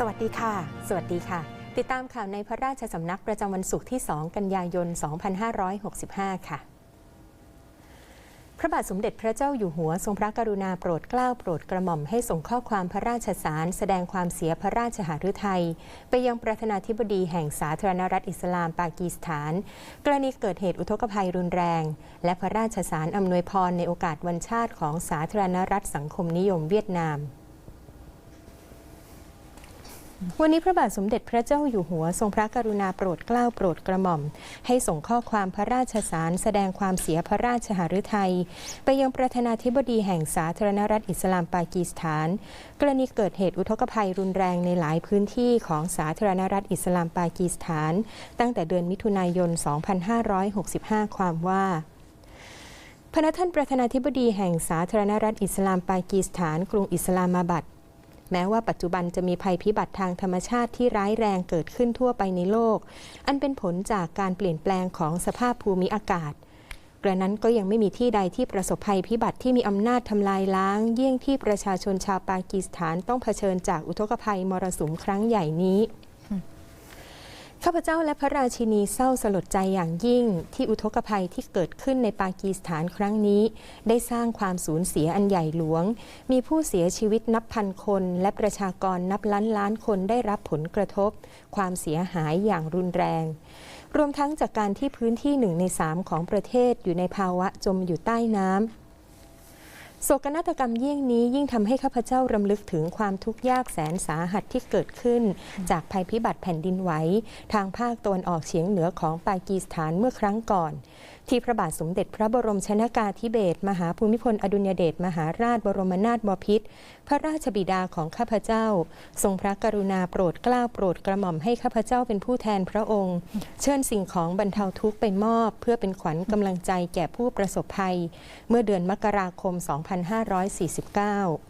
สวัสดีค่ะ สวัสดีค่ะ ติดตามข่าวในพระราชสำนักประจำวันศุกร์ที่ 2 กันยายน 2565 ค่ะพระบาทสมเด็จพระเจ้าอยู่หัวทรงพระกรุณาโปรดเกล้าโปรดกระหม่อมให้ส่งข้อความพระราชสาร แสดงความเสียพระราชหฤทัยไปยังประธานาธิบดีแห่งสาธารณรัฐอิสลามปากีสถาน กรณีเกิดเหตุอุทกภัยรุนแรง และพระราชสารอำนวยพรในโอกาสวันชาติของสาธารณรัฐสังคมนิยมเวียดนาม วันนี้พระบาทสมเด็จพระเจ้าอยู่หัว ทรงพระกรุณาโปรดเกล้าโปรดกระหม่อม ให้ส่งข้อความพระราชสารแสดงความเสียพระราชหฤทัย ไปยังประธานาธิบดีแห่งสาธารณรัฐอิสลามปากีสถาน กรณีเกิดเหตุอุทกภัยรุนแรงในหลายพื้นที่ของสาธารณรัฐอิสลามปากีสถาน ตั้งแต่เดือนมิถุนายน 2565 ความว่าพระท่านประธานาธิบดีแห่งสาธารณรัฐอิสลามปากีสถาน กรุงอิสลามาบัด แม้ว่าปัจจุบันจะมีภัยพิบัติทางธรรมชาติที่ร้ายแรงเกิดขึ้นทั่วไปในโลก อันเป็นผลจากการเปลี่ยนแปลงของสภาพภูมิอากาศ กระนั้นก็ยังไม่มีที่ใดที่ประสบภัยพิบัติที่มีอำนาจทำลายล้าง เยี่ยงที่ประชาชนชาวปากีสถานต้องเผชิญจากอุทกภัยมรสุมครั้งใหญ่นี้ ข้าพเจ้าและพระราชินีเศร้าสลดใจอย่างยิ่ง ที่อุทกภัยที่เกิดขึ้นในปากีสถานครั้งนี้ ได้สร้างความสูญเสียอันใหญ่หลวง มีผู้เสียชีวิตนับพันคน และประชากรนับล้านล้านคนได้รับผลกระทบ ความเสียหายอย่างรุนแรง รวมทั้งจากการที่พื้นที่หนึ่งในสามของประเทศอยู่ในภาวะจมอยู่ใต้น้ำ โศกนาฏกรรมเยี่ยงนี้ยิ่งทำให้ข้าพเจ้ารำลึกถึงความทุกข์ยากแสนสาหัสที่เกิดขึ้น จากภัยพิบัติแผ่นดินไหวทางภาคตะวันออกเฉียงเหนือของปากีสถานเมื่อครั้งก่อน ที่พระบาทสมเด็จพระบรมชนากาธิเบศรมหาภูมิพลอดุลยเดชมหาราชบรมนาถบพิตรพระราชบิดาของข้าพเจ้า ทรงพระกรุณาโปรดเกล้าโปรดกระหม่อมให้ข้าพเจ้าเป็นผู้แทนพระองค์ เชิญสิ่งของบรรเทาทุกข์ไปมอบ เพื่อเป็นขวัญกำลังใจแก่ผู้ประสบภัย เมื่อเดือนมกราคม 2549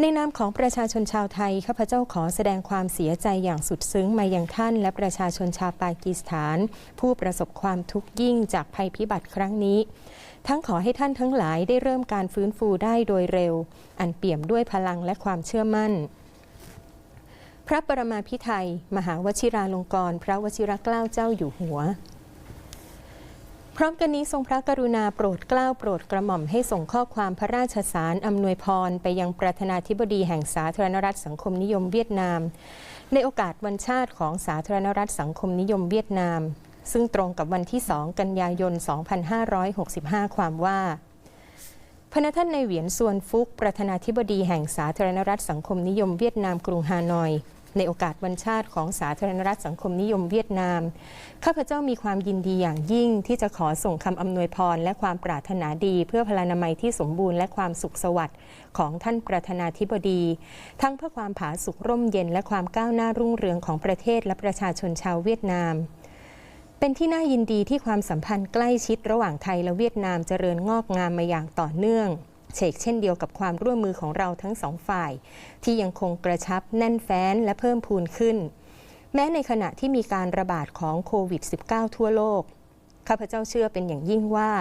ในนามของประชาชนชาวไทย ข้าพเจ้าขอแสดงความเสียใจอย่างสุดซึ้งมายังท่านและประชาชนชาวปากีสถาน ผู้ประสบความทุกข์ยิ่งจากภัยพิบัติครั้งนี้ ทั้งขอให้ท่านทั้งหลายได้เริ่มการฟื้นฟูได้โดยเร็ว อันเปี่ยมด้วยพลังและความเชื่อมั่น พระปรมาภิไธยมหาวชิราลงกรณพระวชิรเกล้าเจ้าอยู่หัว ร้อมกันนี้ทรงพระกรุณาโปรดเกล้าโปรดกระหม่อมให้ส่งข้อความพระราชสารอำนวยพร ไปยังประธานาธิบดีแห่งสาธารณรัฐสังคมนิยมเวียดนาม ในโอกาสวันชาติของสาธารณรัฐสังคมนิยมเวียดนาม ซึ่งตรงกับวันที่ 2 กันยายน 2565 ความว่าพระท่านในเหวียนส่วนฟุกประธานาธิบดีแห่งสาธารณรัฐสังคมนิยมเวียดนามกรุงฮานอย ในโอกาสวันชาติของสาธารณรัฐสังคมนิยมเวียดนาม ข้าพเจ้ามีความยินดีอย่างยิ่งที่จะขอส่งคำอำนวยพรและความปรารถนาดี เพื่อพลานามัยที่สมบูรณ์และความสุขสวัสดิ์ของท่านประธานาธิบดี ทั้งเพื่อความผาสุกร่มเย็น และความก้าวหน้ารุ่งเรืองของประเทศและประชาชนชาวเวียดนามเป็นที่น่ายินดีที่ความสัมพันธ์ใกล้ชิดระหว่างไทยและเวียดนามเจริญงอกงามมาอย่างต่อเนื่อง เชกเช่นเดียวกับความร่วมมือของเราทั้งสองฝ่าย ที่ยังคงกระชับแน่นแฟ้นและเพิ่มพูนขึ้น แม้ในขณะที่มีการระบาดของโควิด -19 ทั่วโลกข้าพเจ้าเชื่อเป็นอย่างยิ่งว่า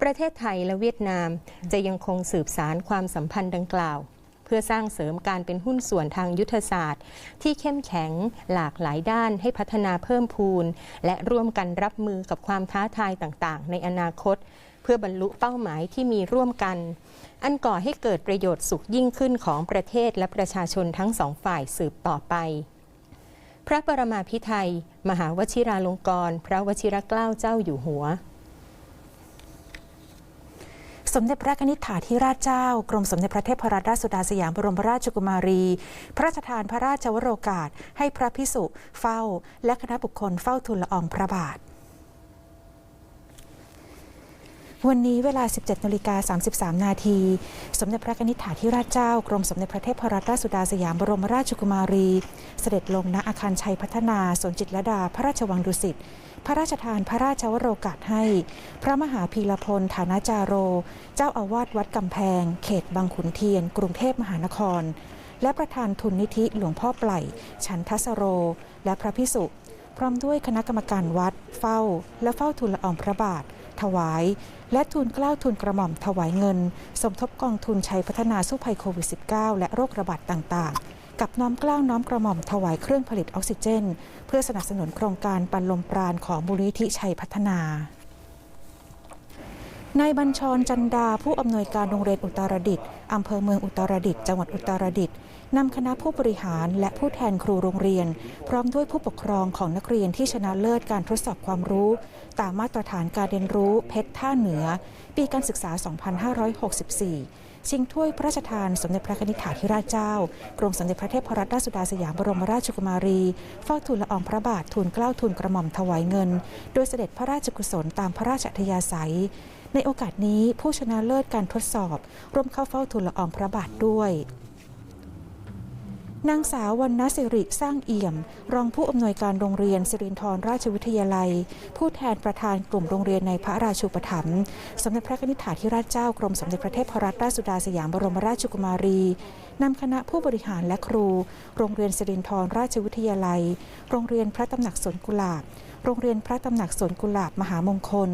ประเทศไทยและเวียดนามจะยังคงสืบสารความสัมพันธ์ดังกล่าว เพื่อสร้างเสริมการเป็นหุ้นส่วนทางยุทธศาสตร์ ที่เข้มแข็งหลากหลายด้านให้พัฒนาเพิ่มพูน และร่วมกันรับมือกับความท้าทายต่างๆ ในอนาคต พื่อบรรลุเป้าหมายที่มีร่วมกัน อันก่อให้เกิดประโยชน์สุขยิ่งขึ้นของประเทศและประชาชนทั้งสองฝ่ายสืบต่อไป พระปรมาภิไธยมหาวชิราลงกรณ์พระวชิรเกล้าเจ้าอยู่หัวสมเด็จพระนิษฐาธิราชเจ้า กรมสมเด็จพระเทพรัตนราชสุดาสยามบรมราชกุมารี พระราชทานพระราชวโรกาส ให้พระพิสุเฝ้า และคณะบุคคลเฝ้าทูลละอองพระบาท วันนี้เวลา 17นาฬิกา33 นาที สมเด็จพระนิษฐาธิราชเจ้า กรมสมเด็จพระเทพรัตนราชสุดาสยามบรมราชกุมารี เสด็จลงณอาคารชัยพัฒนาสวนจิตรลดา พระราชวังดุสิต พระราชทานพระราชวโรกาสให้ พระมหาพีรพล ฐานาจาโร เจ้าอาวาสวัดกำแพง เขตบางขุนเทียน กรุงเทพมหานคร และประธานทุนนิธิหลวงพ่อไปล่ฉันทัสโร และพระพิสุพร้อมด้วยคณะกรรมการวัด เฝ้า และเฝ้าทูลละอองพระบาท ถวาย และทุนกล้าวทุนกระหม่อมถวายเงิน สมทบกองทุนชัยพัฒนาสู้ภัยโควิด -19 และโรคระบาดต่าง ๆ กับน้อมกล้าวน้อมกระหม่อมถวายเครื่องผลิตออกซิเจน เพื่อสนับสนุนโครงการปันลมปราณของบุริธิชัยพัฒนา นายบัญชรจันดาผู้อำนวยการโรงเรียนอุตรดิตถ์อำเภอเมืองอุตรดิตถ์จังหวัดอุตรดิตถ์นำคณะผู้บริหารและผู้แทนครูโรงเรียน พร้อมด้วยผู้ปกครองของนักเรียนที่ชนะเลิศการทดสอบความรู้ ตามมาตรฐานการเรียนรู้เพชรท่าเหนือ ปีการศึกษา 2564 ชิงถ้วยพระราชทานสมเด็จพระนิธิถาธิราชเจ้า กรมสมเด็จพระเทพรัตนราชสุดาสยามบรมราชกุมารีเฝ้าทูลละอองพระบาททูลเกล้าทูลกระหม่อมถวายเงิน โดยเสด็จพระราชกุศลตามพระราชอัธยาศัย ในโอกาสนี้ผู้ชนะเลิศการทดสอบ ร่วมเข้าเฝ้าทูลละอองพระบาทด้วยนางสาววรรณสิริสร้างเอี่ยม รองผู้อำนวยการโรงเรียนสิรินธรราชวิทยาลัย ผู้แทนประธานกลุ่มโรงเรียนในพระราชูปถัมภ์สมเด็จพระนิธิถาธิราชเจ้ากรมสมเด็จพระเทพรัตนราชสุดาสยามบรมราชกุมารี นำคณะผู้บริหารและครู โรงเรียนสิรินธรราชวิทยาลัย โรงเรียนพระตำหนักสวนกุหลาบ โรงเรียนพระตำหนักสวนกุหลาบมหามงคล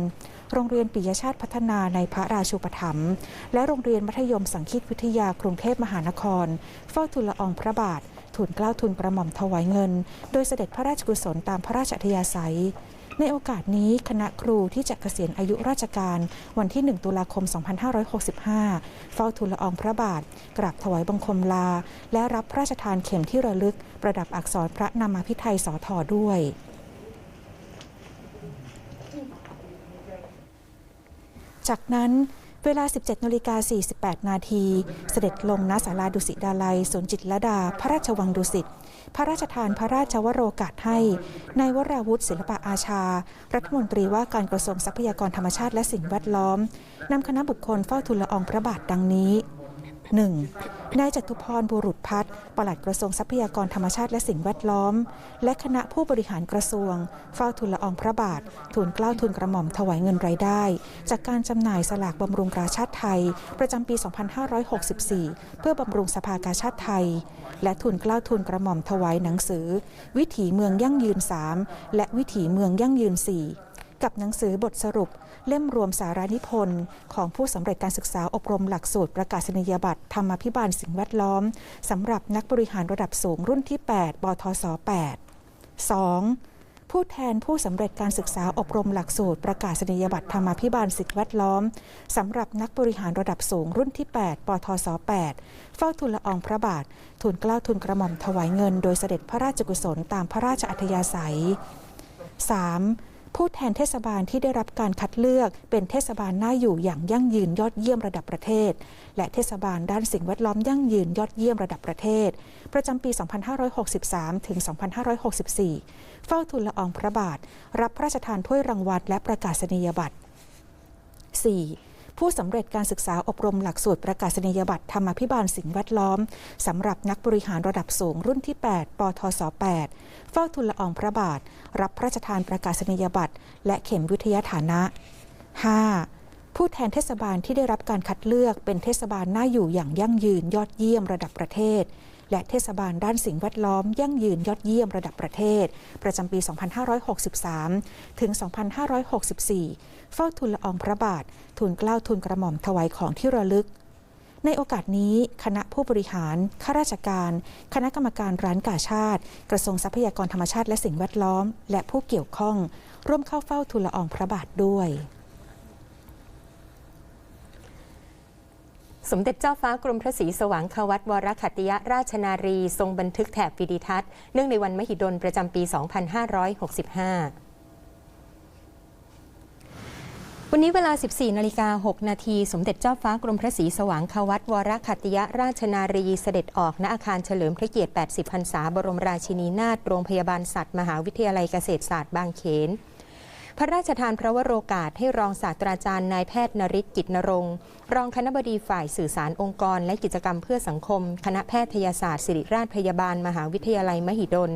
โรงเรียนปิยชาติพัฒนาในพระราชูปถัมภ์และโรงเรียนมัธยมสังคีตวิทยากรุงเทพมหานคร เฝ้าทูลละอองพระบาททูลเกล้าทูลกระหม่อมถวายเงิน โดยเสด็จพระราชกุศลตามพระราชอัธยาศัย ในโอกาสนี้คณะครูที่จะเกษียณอายุราชการวันที่ 1 ตุลาคม 2565 เฝ้าทูลละอองพระบาท กราบถวายบังคมลา และรับพระราชทานเข็มที่ระลึก ประดับอักษรพระนามาพิไทยสอทอด้วยจากนั้น เวลา 17นาฬิกา48 นาที เสด็จลงณศาลาดุสิตดาลัยสวนจิตรลดา พระราชวังดุสิต พระราชทานพระราชวโรกาสให้นายวราวุฒิศิลปะอาชา รัฐมนตรีว่าการกระทรวงทรัพยากรธรรมชาติและสิ่งแวดล้อมนำคณะบุคคลเฝ้าทูลละอองพระบาทดังนี้ 1. นายจตุพรบุรุษพัฒน์ปลัดกระทรวงทรัพยากรธรรมชาติและสิ่งแวดล้อม และคณะผู้บริหารกระทรวง เฝ้าทูลละอองพระบาท ทูลเกล้าทูลกระหม่อมถวายเงินรายได้ จากการจำหน่ายสลากบำรุงกาชาติไทย ประจำปี 2564 เพื่อบำรุงสภากาชาติไทย และทูลเกล้าทูลกระหม่อมถวายหนังสือ วิถีเมืองยั่งยืน 3 และวิถีเมืองยั่งยืน 4 กับหนังสือบทสรุป เล่มรวมสารานิพนธ์ของผู้สำเร็จการศึกษาอบรมหลักสูตรประกาศนียบัตรธรรมาภิบาลสิ่งแวดล้อมสำหรับนักบริหารระดับสูงรุ่นที่ 8 บทศ 8 2. ผู้แทนผู้สำเร็จการศึกษาอบรมหลักสูตรประกาศนียบัตรธรรมาภิบาลสิ่งแวดล้อมสำหรับนักบริหารระดับสูงรุ่นที่ 8 ปทศ 8 เฝ้าทูลละอองพระบาททูลเกล้าทูลกระหม่อมถวายเงิน โดยเสด็จพระราชกุศลตามพระราชอัธยาศัย 3. ผู้แทนเทศบาลที่ได้รับการคัดเลือกเป็นเทศบาลน่าอยู่อย่างยั่งยืนยอดเยี่ยมระดับประเทศ และเทศบาลด้านสิ่งแวดล้อมยั่งยืนยอดเยี่ยมระดับประเทศ ประจำปี 2563 ถึง 2564 เฝ้าทุนละอองพระบาท รับพระราชทานถ้วยรางวัลและประกาศนียบัตร 4. ผู้สำเร็จการศึกษาอบรมหลักสูตรประกาศนียบัตรธรรมาภิบาลสิ่งแวดล้อมสำหรับนักบริหารระดับสูงรุ่นที่ 8 ปทศ 8 เฝ้าทูลละอองพระบาท รับพระราชทานประกาศนียบัตรและเข็มวิทยาฐานะ 5. ผู้แทนเทศบาลที่ได้รับการคัดเลือกเป็นเทศบาลน่าอยู่อย่างยั่งยืนยอดเยี่ยมระดับประเทศ และเทศบาลด้านสิ่งแวดล้อม ยั่งยืนยอดเยี่ยมระดับประเทศ ประจำปี 2563 ถึง 2564 เฝ้าทูลละอองพระบาททูลเกล้าทูลกระหม่อมถวายของที่ระลึกในโอกาสนี้คณะผู้บริหาร ข้าราชการ คณะกรรมการร้านกาชาติ กระทรวงทรัพยากรธรรมชาติและสิ่งแวดล้อม และผู้เกี่ยวข้อง ร่วมเข้าเฝ้าทูลละอองพระบาทด้วย สมเด็จเจ้าฟ้ากรมพระศรีสว่างควัตวรขัตติยราชนารี ทรงบันทึกแถบวิดิทัศน์เนื่องในวันมหิดลประจำปี 2565วันนี้เวลา 14 นาฬิกา 6 นาที สมเด็จเจ้าฟ้ากรมพระศรีสว่างควัตวรขัตติยราชนารีเสด็จออกณอาคารเฉลิมพระเกียรติ 80 พรรษา บรมราชินีนาถ โรงพยาบาลสัตว์ มหาวิทยาลัยเกษตรศาสตร์บางเขน ระราชทานพระวโรกาสให้รองศาสตราจารย์นายแพทย์นริศกิจนรงค์รองคณบดีฝ่ายสื่อสารองค์กร และกิจกรรมเพื่อสังคม คณะแพทยศาสตร์ศิริราชพยาบาล มหาวิทยาลัยมหิดล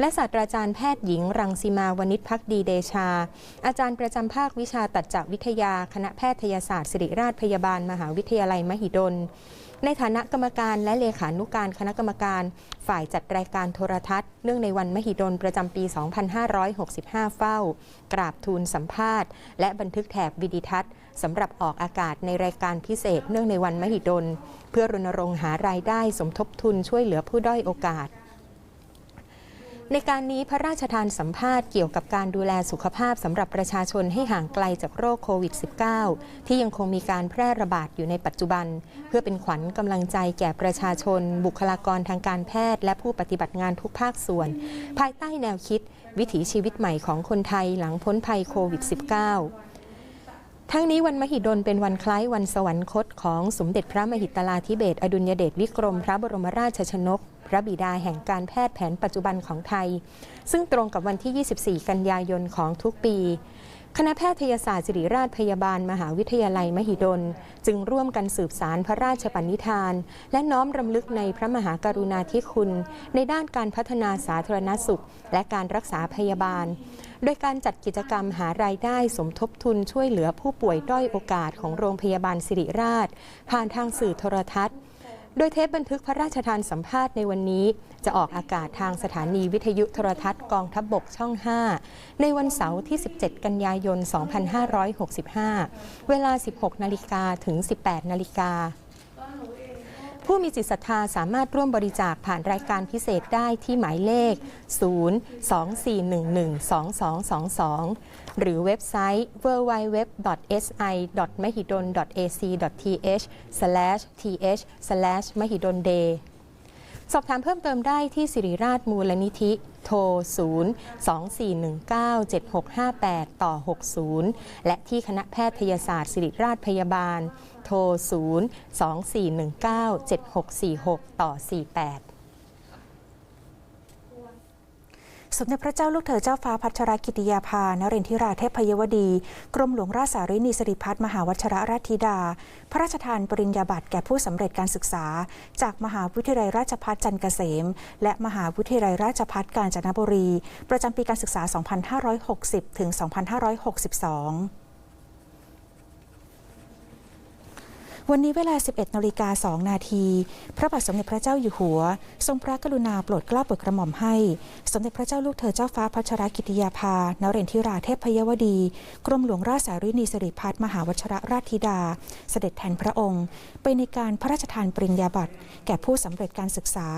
และศาสตราจารย์แพทย์หญิง รังสีมาวณิชพักดีเดชา อาจารย์ประจำภาควิชาตัดจักวิทยา คณะแพทยศาสตร์ศิริราชพยาบาล มหาวิทยาลัยมหิดล ในฐานะกรรมการและเลขานุการคณะกรรมการฝ่ายจัดรายการโทรทัศน์ เนื่องในวันมหิดลประจำปี 2565 เฝ้า กราบทูลสัมภาษณ์ และบันทึกแถบวิดิทัศน์สำหรับออกอากาศในรายการพิเศษ เนื่องในวันมหิดล เพื่อรณรงค์หารายได้สมทบทุนช่วยเหลือผู้ด้อยโอกาส ในการนี้พระราชทานสัมภาษณ์เกี่ยวกับการดูแลสุขภาพสำหรับประชาชนให้ห่างไกลจากโรคโควิด -19 ที่ยังคงมีการแพร่ระบาดอยู่ในปัจจุบัน เพื่อเป็นขวัญกำลังใจแก่ประชาชน บุคลากรทางการแพทย์ และผู้ปฏิบัติงานทุกภาคส่วน ภายใต้แนวคิด วิถีชีวิตใหม่ของคนไทยหลังพ้นภัยโควิด -19 ทั้งนี้วันมหิดลเป็นวันคล้ายวันสวรรคตของสมเด็จพระมหิตลาธิเบศรอดุลยเดชวิกรม พระบรมราชชนก พระบิดาแห่งการแพทย์แผนปัจจุบันของไทย ซึ่งตรงกับวันที่ 24 กันยายนของทุกปี คณะแพทยศาสตร์ศิริราชพยาบาล มหาวิทยาลัยมหิดล จึงร่วมกันสืบสารพระราชปณิธาน และน้อมรำลึกในพระมหากรุณาธิคุณ ในด้านการพัฒนาสาธารณสุข และการรักษาพยาบาล โดยการจัดกิจกรรมหารายได้สมทบทุนช่วยเหลือผู้ป่วยด้อยโอกาสของโรงพยาบาลสิริราช ผ่านทางสื่อโทรทัศน์ โดยเทปบันทึกพระราชทานสัมภาษณ์ในวันนี้ จะออกอากาศทางสถานีวิทยุโทรทัศน์กองทัพบบกช่อง 5 ในวันเสาร์ที่ 17 กันยายน 2565 เวลา 16 นาฬิกาถึง 18 นาฬิกา ผู้มีจิตศรัทธาสามารถร่วมบริจาคผ่านรายการพิเศษได้ที่หมายเลข 024112222 หรือเว็บไซต์ www.si.mahidol.ac.th/th/mahidolday สอบถามเพิ่มเติมได้ที่สิริราชมูลนิธิ โทร 0 2419 7658 ต่อ 60 และที่คณะแพทยศาสตร์ ศิริราชพยาบาล โทร 0 2419 7646 ต่อ 48สมเด็จพระเจ้าลูกเธอเจ้าฟ้าพัชรกิติยาภานรินทิราเทพยวดี กรมหลวงราชสารินีสิริพัฒน์มหาวัชรราชธิดา พระราชทานปริญญาบัตรแก่ผู้สำเร็จการศึกษา จากมหาวิทยาลัยราชภัฏจันเกษม และมหาวิทยาลัยราชภัฏกาญจนบุรี ประจำปีการศึกษา 2560 ถึง 2562 วันนี้เวลา 11นาฬิกา2นาที พระบาทสมเด็จพระเจ้าอยู่หัว ทรงพระกรุณาโปรดเกล้าโปรดกระหม่อมให้ สมเด็จพระเจ้าลูกเธอเจ้าฟ้าพัชรกิติยาภา นเรนทิราเทพพยวดี กรมหลวงราชสารินีสิริพัฒน์มหาวชรราชธิดา เสด็จแทนพระองค์ ไปในการพระราชทานปริญญาบัตรแก่ผู้สำเร็จการศึกษา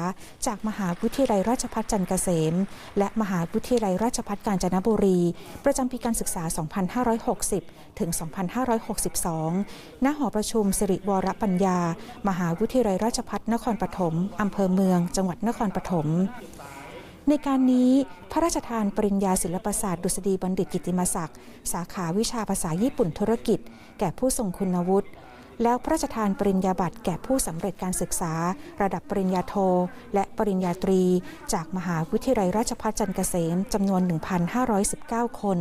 จากมหาวิทยาลัยราชภัฏจันทร์เกษม และมหาวิทยาลัยราชภัฏกาญจนบุรี ประจำปีการศึกษา 2560 ถึง 2562 ณ หอประชุมสิริวรปัญญา มหาวิทยาลัยราชภัฏนครปฐมอำเภอเมือง จังหวัดนครปฐมในการนี้พระราชทานปริญญาศิลปศาสตร์ดุษฎีบัณฑิตกิติมศักดิ์สาขาวิชาภาษาญี่ปุ่นธุรกิจ แก่ผู้ทรงคุณวุฒิแล้วพระราชทานปริญญาบัตรแก่ผู้สำเร็จการศึกษา ระดับปริญญาโท และปริญญาตรี จากมหาวิทยาลัยราชภัฏจันทร์เกษมจำนวน 1,519 คน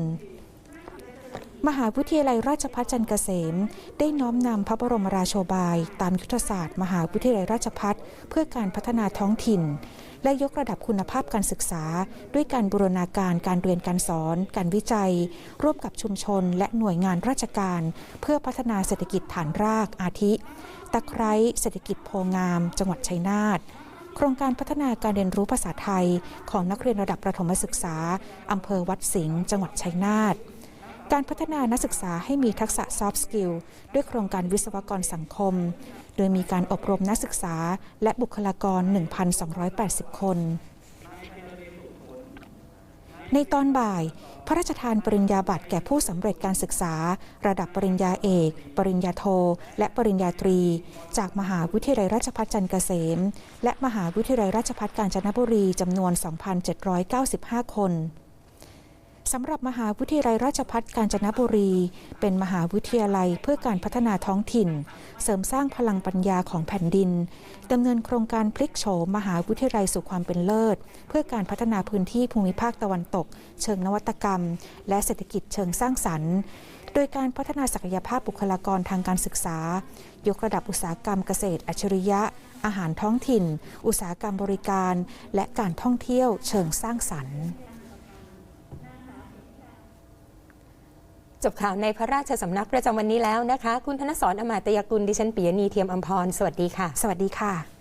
มหาวิทยาลัยราชภัฏจันทร์เกษม ได้น้อมนำพระบรมราโชบาย ตามยุทธศาสตร์มหาวิทยาลัยราชภัฏเพื่อการพัฒนาท้องถิ่น และยกระดับคุณภาพการศึกษา ด้วยการบูรณาการการเรียนการสอน การวิจัย ร่วมกับชุมชน และหน่วยงานราชการ เพื่อพัฒนาเศรษฐกิจฐานรากอาทิ ตะไคร้เศรษฐกิจโพงาม จังหวัดชัยนาทโครงการพัฒนาการเรียนรู้ภาษาไทย ของนักเรียนระดับประถมศึกษาอำเภอวัดสิงห์จังหวัดชัยนาท การพัฒนานักศึกษาให้มีทักษะ soft skill ด้วยโครงการวิศวกรสังคม โดยมีการอบรมนักศึกษาและบุคลากร 1,280 คน ในตอนบ่าย พระราชทานปริญญาบัตรแก่ผู้สำเร็จการศึกษา ระดับปริญญาเอก ปริญญาโท และปริญญาตรี จากมหาวิทยาลัยราชภัฏจันทร์เกษม และมหาวิทยาลัยราชภัฏกาญจนบุรีจำนวน 2,795 คน สำหรับมหาวิทยาลัยราชภัฏกาญจนบุรี เป็นมหาวิทยาลัยเพื่อการพัฒนาท้องถิ่น เสริมสร้างพลังปัญญาของแผ่นดินดำเนินโครงการพลิกโฉมมหาวิทยาลัยสู่ความเป็นเลิศ เพื่อการพัฒนาพื้นที่ภูมิภาคตะวันตก เชิงนวัตกรรม และเศรษฐกิจเชิงสร้างสรรค์ โดยการพัฒนาศักยภาพบุคลากรทางการศึกษา ยกระดับอุตสาหกรรมเกษตรอัจฉริยะ อาหารท้องถิ่น อุตสาหกรรมบริการ และการท่องเที่ยวเชิงสร้างสรรค์ จบข่าวในพระราชสำนักประจำวันนี้แล้วนะคะ คุณธนสรอมาตยกุลดิฉันปิยนีเทียมอัมพร สวัสดีค่ะ สวัสดีค่ะ